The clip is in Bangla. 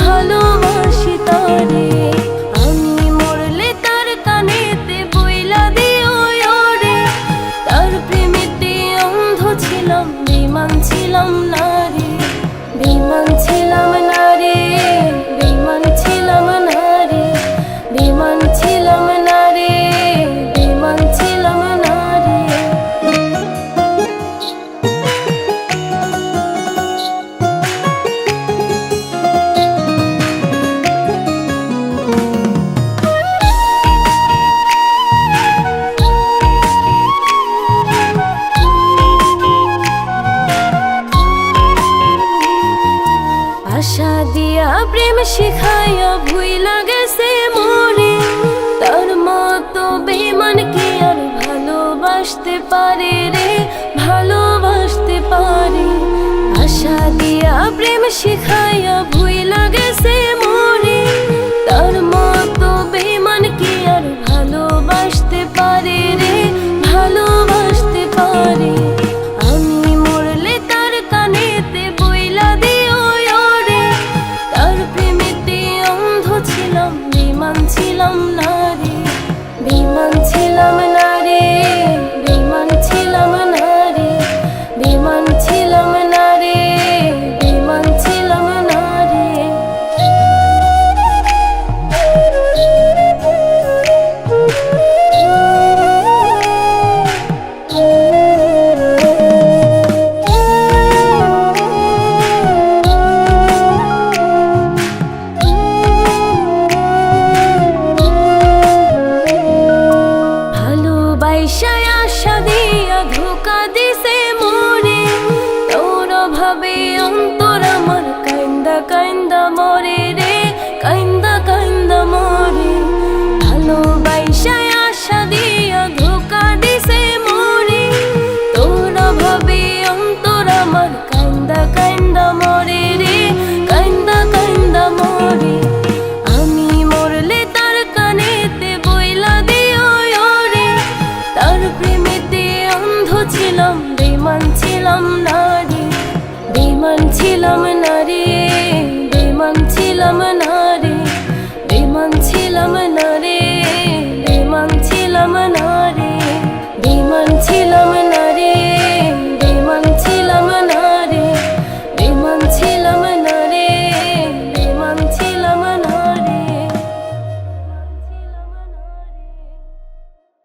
ভালোবাসি রে আমি মরলে তার কানেতে রে। তার অন্ধ ছিলাম বিমান ছিলাম বিমান ছিলাম না রে বিমান ছিলাম না রে। ছিলাম প্রেম শিখাইয়া ভুই লাগে সে মরে তার মতো বেমান কি আর ভালোবাসতে পারে রে? ভালোবাসতে পারে। আশা দিয়া প্রেম শিখাইয়া অন্ধ ছিলাম পয়সা আশা দিয়া ধোকা দিছে মনে। তোর ভাবে অন্ত